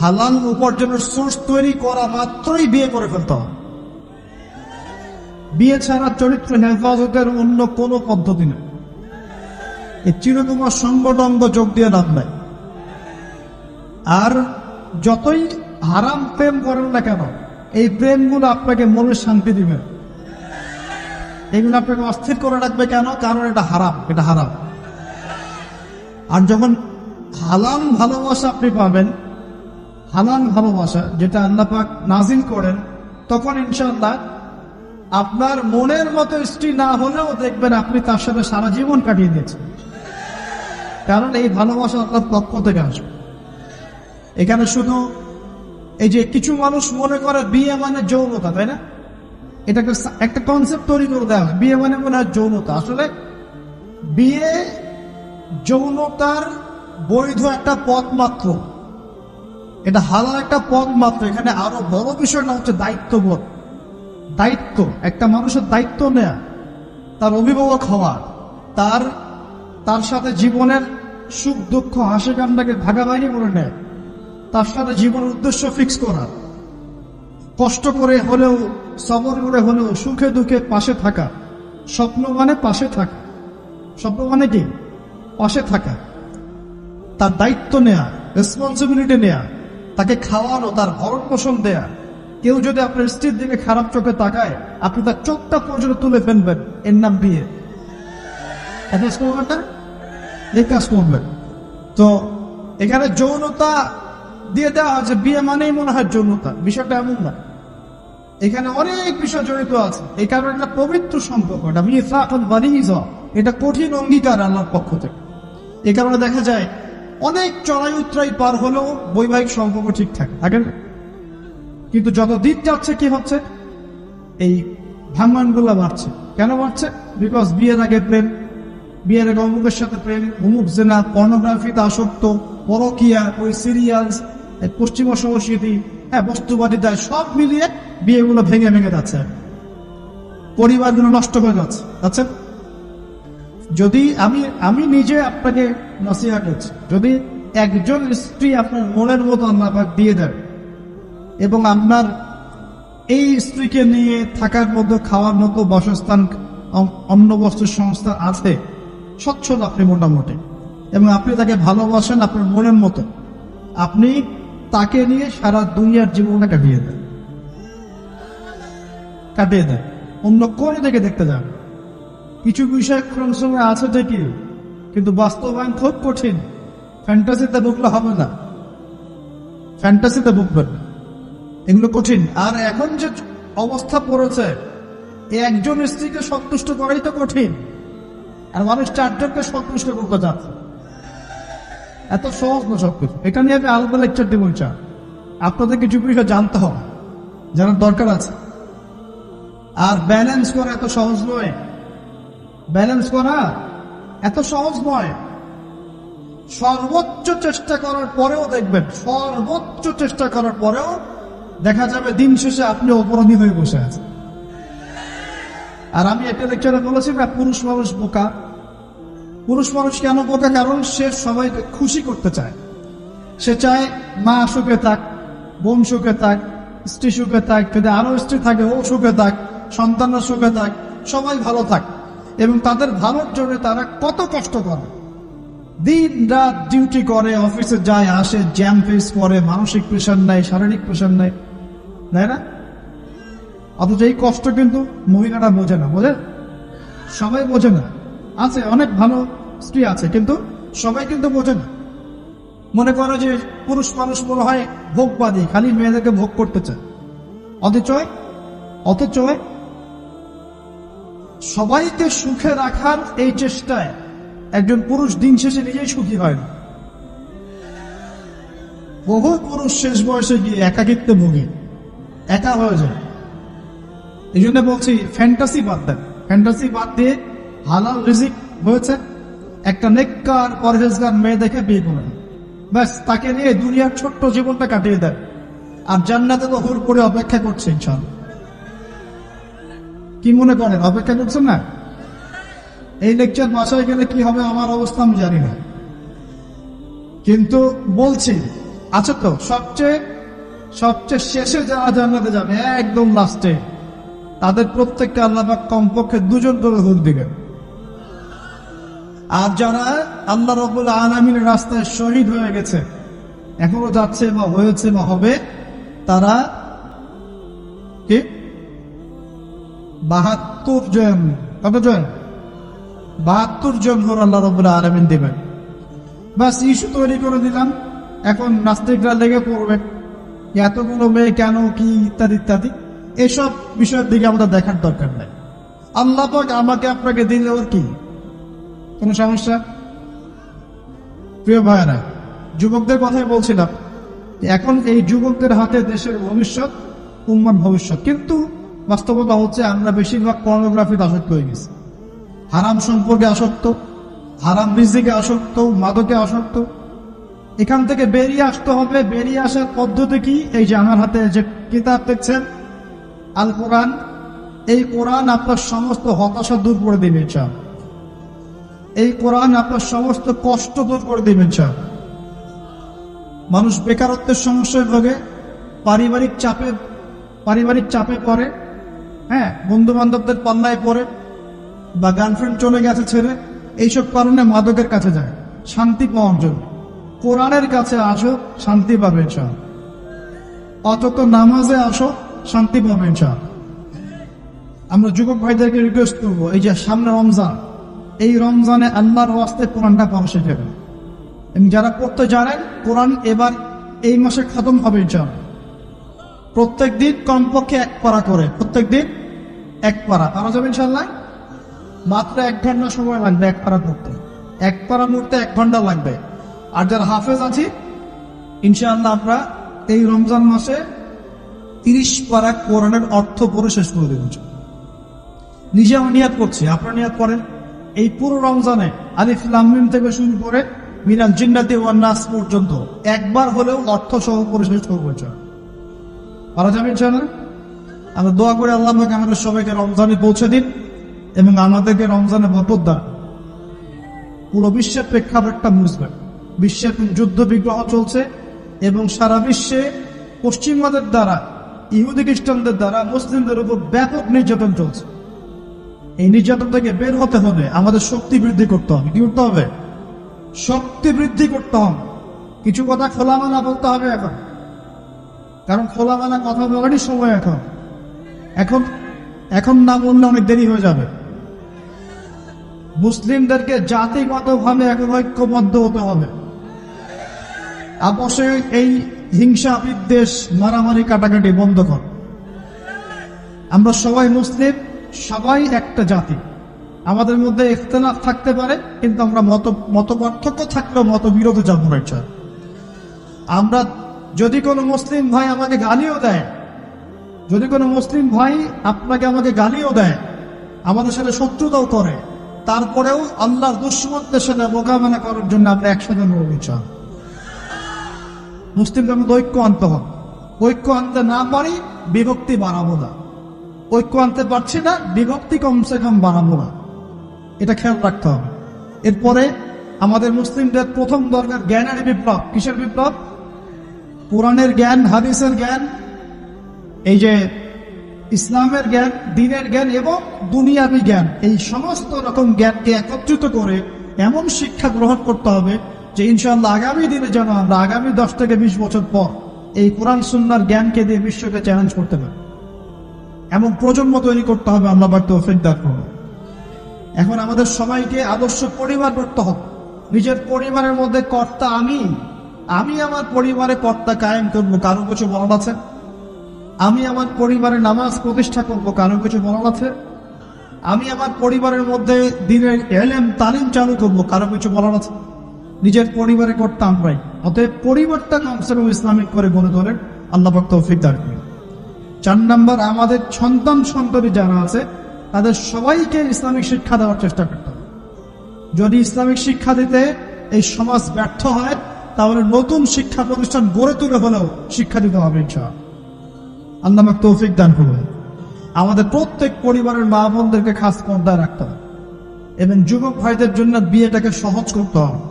হালাল উপার্জনের সোর্স তৈরি করা মাত্রই বিয়ে করে ফেলতে হবে বিয়ে ছাড়া চরিত্র হেফাজতের অন্য কোনো পদ্ধতি নেই। এই চিরকুমার সংগঠঙ্গ যোগ দিয়ে লাভ আর যতই হারাম প্রেম করেন না কেন, এই প্রেমগুলো আপনাকে মনের শান্তি দিবে। এগুলো আপনাকে অস্থির করে রাখবে কেন? কারণ এটা হারাম এটা হারাম। আর যখন হালাল ভালোবাসা আপনি পাবেন হালাল ভালোবাসা যেটা আল্লাহ পাক নাজিল করেন, তখন ইনশাল্লাহ আপনার মনের মতো স্ত্রী না হলেও দেখবেন আপনি তার সাথে সারা জীবন কাটিয়ে দিয়েছেন। কারণ এই ভালোবাসা আপনার পক্ষ থেকে আসবে। এখানে শুধু এই যে কিছু মানুষ মনে করে বিয়ে মানে যৌনতা, তাই না? এটাকে একটা কনসেপ্ট তৈরি করে দেওয়া হয়। বিয়ে মানে মনে হয় যৌনতা। আসলে বিয়ে যৌনতার বৈধ একটা পথ মাত্র এটা হালাল একটা পথ মাত্র। এখানে আরও বড় বিষয়টা হচ্ছে দায়িত্ববোধ। দায়িত্ব, একটা মানুষের দায়িত্ব নেয়া, তার অভিভাবক হওয়া, তার তার সাথে জীবনের সুখ, দুঃখ, হাসি, কান্নাকে ভাগাভাগি করে নেয়, তার সাথে জীবনের উদ্দেশ্য ফিক্স করা, কষ্ট করে হলেও, সবর করে হলেও, সুখে দুঃখে পাশে থাকা, স্বপ্ন মানে পাশে থাকা। স্বপ্ন মানে কি? পাশে থাকা। তার দায়িত্ব নেয়া রেসপন্সিবিলিটি নেয়া তাকে খাওয়ানো তার ভরণ পোষণ দেয়া। কেউ যদি আপনার স্ত্রীর দিকে খারাপ চোখে তাকায়, আপনি তার চোখটা পর্যন্ত তুলে ফেলবেন। এর নাম বিয়ে। এটা করবেন এই কাজ করবেন তো এখানে যৌনতা দিয়ে দেওয়া হচ্ছে বিয়ে মানেই মনে হয় যৌনতা। বিষয়টা এমন না। এখানে অনেক বিষয় জড়িত আছে। এই কারণে একটা পবিত্র সম্পর্ক। এটা মিফাকুল বালিজ এটা কঠিন অঙ্গীকার আল্লাহর পক্ষ থেকে। এই কারণে দেখা যায় অনেক চড়াই উত্তরাই পার হলেও বৈবাহিক সম্পর্ক ঠিকঠাক। থাকে না? কিন্তু যত দিন যাচ্ছে কি হচ্ছে? এই ভাঙ্গনগুলো বাড়ছে। কেন বাড়ছে? বিকজ বিয়ের আগে প্রেম, বিয়ের আগে অমুকের সাথে প্রেম, অমুক জেনা পর্নোগ্রাফিতে আসক্ত, পরকিয়া, ওই সিরিয়ালস পশ্চিমা সংস্কৃতি হ্যাঁ বস্তুবাদী বস্তুবাদিতা সব মিলিয়ে বিয়েগুলো ভেঙে ভেঙে যাচ্ছে। পরিবারগুলো নষ্ট হয়ে যাচ্ছে। আচ্ছা যদি আমি আমি নিজে আপনাকে নসিহা করছি, যদি একজন স্ত্রী আপনার মনের মতো আল্লাপাক দিয়ে দেন এবং আপনার এই স্ত্রীকে নিয়ে থাকার মতো খাওয়ার মতো বাসস্থান অন্য বস্তুর সংস্থা আছে স্বচ্ছল আপনি মোটামুটি, এবং আপনি তাকে ভালোবাসেন আপনার মনের মতো, আপনি তাকে নিয়ে সারা দুনিয়ার জীবনটা কাটিয়ে দেন। কাটিয়ে দেন। অন্য কোন দিকে দেখতে যান। কিছু বিষয় ক্রমসঙ্গে আছে ঠিকই কিন্তু বাস্তবায়ন খুব কঠিন। ফ্যান্টাসিতে বুকলে হবে না। ফ্যান্টাসিতে বুকবেন না। এগুলো কঠিন। আর এখন যে অবস্থা পড়েছে একজন স্ত্রীকে সন্তুষ্ট করাই তো কঠিন। আর মানুষ চারজনকে সন্তুষ্ট করতে যাচ্ছে। এত সহজ না সবকিছু। এটা নিয়ে আমি আলাদা লেকচার দিব চান আপনাদের কিছু বিষয় জানতে হবে, জানার দরকার আছে। আর ব্যালেন্স করা এত সহজ নয়। ব্যালেন্স করা। এত সহজ নয়। সর্বোচ্চ চেষ্টা করার পরেও দেখবেন, সর্বোচ্চ চেষ্টা করার পরেও দেখা যাবে দিন শেষে আপনি অপরাধী হয়ে বসে আছেন। আর আমি একটা লেকচারে বলেছি না পুরুষ মানুষ বোকা। পুরুষ মানুষ কেন বোকা? কারণ সে সবাইকে খুশি করতে চায়। সে চায় মা সুখে থাক, বোন সুখে থাক, স্ত্রী সুখে থাক, যদি আরও স্ত্রী থাকে, ও সুখে থাক, সন্তানরা সুখে থাক, সবাই ভালো থাক। এবং তাদের ভালোর জন্য তারা কত কষ্ট করে। দিন রাত ডিউটি করে অফিসে যায়, আসে জ্যাম ফেস করে, মানসিক প্রেশার নেয়, শারীরিক প্রেশার নেয়। তাই না? অথচ এই কষ্ট কিন্তু মহিলারা বোঝে না, বোঝে? সবাই বোঝে না। আছে, অনেক ভালো স্ত্রী আছে, কিন্তু সবাই কিন্তু বোঝে না। মনে করো যে পুরুষ মানুষ মনে হয় ভোগবাদী, খালি মেয়েদেরকে ভোগ করতে চায়। অথচ অথচ সবাইকে সুখে রাখার এই চেষ্টায় একজন পুরুষ দিন শেষে নিজেই সুখী হয় না। বহু পুরুষ শেষ বয়সে গিয়ে একাকিত্বে ভোগে, একা হয়ে যায়। এই জন্য বলছি ফ্যান্টাসি বাদ দেন। ফ্যান্টাসি বাদ দিয়ে হালাল রিজিক হয়েছে। একটা নেককার পরহেজগার মেয়ে দেখে বিয়ে করেন ব্যাস, তাকে নিয়ে দুনিয়ার ছোট্ট জীবনটা কাটিয়ে দেন। আর জান্নাতে তো হুর করে অপেক্ষা করছে ইনশাল্লাহ কি মনে করেন? অপেক্ষা করছেন না? এই লেকচার বাসায় গেলে কি হবে? আমার অবস্থা আমি জানি না। কিন্তু বলছি আছে তো, সবচেয়ে সবচেয়ে শেষে যারা জান্নাতে যাবে, একদম লাস্টে তাদের প্রত্যেককে আল্লাহ পাক কমপক্ষে দুজন করে হুক দিবেন। আর যারা আল্লাহ রবুল আলমিনের রাস্তায় শহীদ হয়ে গেছে, এখনও যাচ্ছে বা হয়েছে বা হবে, তারা কি? বাহাত্তর জন কত জন বাহাত্তর জন হল আল্লাহ রবুল আলমিন দেবেন। বাস ইস্যু তৈরি করে দিলাম। এখন নাস্তিকরা লেগে পড়বে। এতগুলো মেয়ে কেন, কি ইত্যাদি ইত্যাদি। এসব বিষয়ের দিকে আমাদের দেখার দরকার নাই। আল্লাহ আমাকে আপনাকে দিলে ওর কি? কোনো সমস্যা? প্রিয় ভাইয়েরা, যুবকদের কথাই বলছিলাম, এখন এই যুবকদের হাতে দেশের ভবিষ্যৎ উম্মান ভবিষ্যৎ। কিন্তু বাস্তবতা হচ্ছে আমরা বেশিরভাগ পর্নোগ্রাফিতে আসক্ত হয়ে গেছি। হারাম সম্পর্কে আসক্ত, হারাম রিজিকে আসক্ত, মাদকে আসক্ত। এখান থেকে বেরিয়ে আসতে হবে, বেরিয়ে আসার পদ্ধতি কি? এই যে আমার হাতে যে কিতাব দেখছেন, আল কোরআন, এই কোরআন আপনার সমস্ত হতাশা দূর করে দিবে চান এই কোরআন আপনার সমস্ত কষ্ট দূর করে দিবেন চান মানুষ বেকারত্বের সমস্যায় ভোগে, পারিবারিক চাপে পারিবারিক চাপে পড়ে হ্যাঁ বন্ধু বান্ধবদের পাল্লায় পড়ে বা গার্লফ্রেন্ড চলে গেছে ছেড়ে, এইসব কারণে মাদকের কাছে যায়। শান্তি পাওয়ার জন্য। কোরআনের কাছে আসো, শান্তি পাবেন চান অতত নামাজে আসো, শান্তি পাবেন চান আমরা যুবক ভাইদেরকে রিকোয়েস্ট করব, এই যে সামনে রমজান, এই রমজানে আল্লাহর ওয়াস্তে কোরআনটা পাওয়া শেখেন এবং যারা পড়তে জানেন, কোরআন এবার এই মাসে খতম হবে ইনশাআল্লাহ। প্রত্যেক দিন কমপক্ষে এক পারা করে, প্রত্যেক দিন এক পারা। পারা যাবে ইনশাল্লাহ মাত্র এক ঘণ্টা সময় লাগবে, এক পারা পড়তে এক পারা মুহূর্তে এক ঘণ্টা লাগবে। আর যারা হাফেজ আছি, ইনশাআল্লাহ আমরা এই রমজান মাসে তিরিশ পারা কোরআনের অর্থ পড়ে শেষ করে দেব নিজে আমি নিয়াদ করছি, আপনারা নিয়াদ করেন। এই পুরো রমজানে আলিফ লামিম থেকে শুরু করে মিনাল জিন্নাতি ওয়ান নাস পর্যন্ত একবার হলেও অর্থ সহ পড়ে শেষ করব। পারা যাবে ইনশাআল্লাহ? আমরা দোয়া করে আল্লাহ পাক আমাদের সবাইকে রমজানে পৌঁছে দিন এবং আমাদেরকে রমজানে বরকত দান। পুরো বিশ্বের প্রেক্ষাপটটা বুঝবে বিশ্বে এখন যুদ্ধ বিগ্রহ চলছে এবং সারা বিশ্বে পশ্চিমাদের দ্বারা, ইহুদি খ্রিস্টানদের দ্বারা, মুসলিমদের উপর ব্যাপক নির্যাতন চলছে। এই নির্যাতন থেকে বের হতে হবে, আমাদের শক্তি বৃদ্ধি করতে হবে। কি করতে হবে? শক্তি বৃদ্ধি করতে হবে। কিছু কথা খোলামেলা বলতে হবে এখন। কারণ খোলামেলা কথা বলারই সময় এখন। এখন এখন না বললে অনেক দেরি হয়ে যাবে। মুসলিমদেরকে জাতিগতভাবে এখন ঐক্যবদ্ধ হতে হবে। আপসে এই হিংসা বিদ্বেষ মারামারি কাটাকাটি বন্ধ কর। আমরা সবাই মুসলিম, সবাই একটা জাতি। আমাদের মধ্যে ইখতলাফ থাকতে পারে, কিন্তু আমরা মত মত পার্থক্য থাকলেও মত বিরোধ যাব না আমরা যদি কোনো মুসলিম ভাই আমাকে গালিও দেয় যদি কোনো মুসলিম ভাই আপনাকে আমাকে গালিও দেয়, আমাদের সাথে শত্রুতাও করে, তারপরেও আল্লাহর দুশ্মনদের সাথে মোকাবেলা করার জন্য আমরা একসাথে চান। মুসলিমদের মধ্যে ঐক্য আনতে হবে। ঐক্য আনতে না পারি, বিভক্তি বাড়াবো না। ঐক্য আনতে পারছি না, বিভক্তি কমসে কম বাড়াবো না। এটা খেয়াল রাখতে হবে। এরপরে আমাদের মুসলিমদের প্রথম দরকার জ্ঞানের বিপ্লব। কিসের বিপ্লব? কোরআনের জ্ঞান, হাদিসের জ্ঞান এই যে ইসলামের জ্ঞান, দিনের জ্ঞান এবং দুনিয়াবি জ্ঞান, এই সমস্ত রকম জ্ঞানকে একত্রিত করে এমন শিক্ষা গ্রহণ করতে হবে যে ইনশাল্লাহ আগামী দিনে যেন আমরা আগামী দশ থেকে বিশ বছর পর এই কোরআন সুন্নার জ্ঞানকে দিয়ে বিশ্বকে চ্যালেঞ্জ করতে পারি। এমন প্রজন্ম তৈরি করতে হবে আমরা বাক তৌফিক দান করুন। এখন আমাদের সবাইকে আদর্শ পরিবার করতে হবে। নিজের পরিবারের মধ্যে কর্তা আমি আমি আমার পরিবারে কর্তা কায়েম করব, কারও কিছু বলার আছে? আমি আমার পরিবারে নামাজ প্রতিষ্ঠা করব কারও কিছু বলার আছে? আমি আমার পরিবারের মধ্যে দিনের এলেম, তালিম চালু করব কারও কিছু বলার আছে? নিজের পরিবারে করতাম আমরাই। অতএব পরিবারটা কমসে ইসলামিক করে গড়ে তোলেন। আল্লাহ তৌফিক দান চার নাম্বার, আমাদের সন্তান সন্ততি যারা আছে, তাদের সবাইকে ইসলামিক শিক্ষা দেওয়ার চেষ্টা করতে হবে। যদি ইসলামিক শিক্ষা দিতে এই সমাজ ব্যর্থ হয়, তাহলে নতুন শিক্ষা প্রতিষ্ঠান গড়ে তুলে হলেও শিক্ষা দিতে হবে, ইনশাআল্লাহ। আল্লাহ আমাকে তৌফিক দান করবেন আমাদের প্রত্যেক পরিবারের মা বোনদেরকে খাস পর্দায় রাখতে হবে। এবং যুবক ভাইদের জন্য বিয়েটাকে সহজ করতে হবে।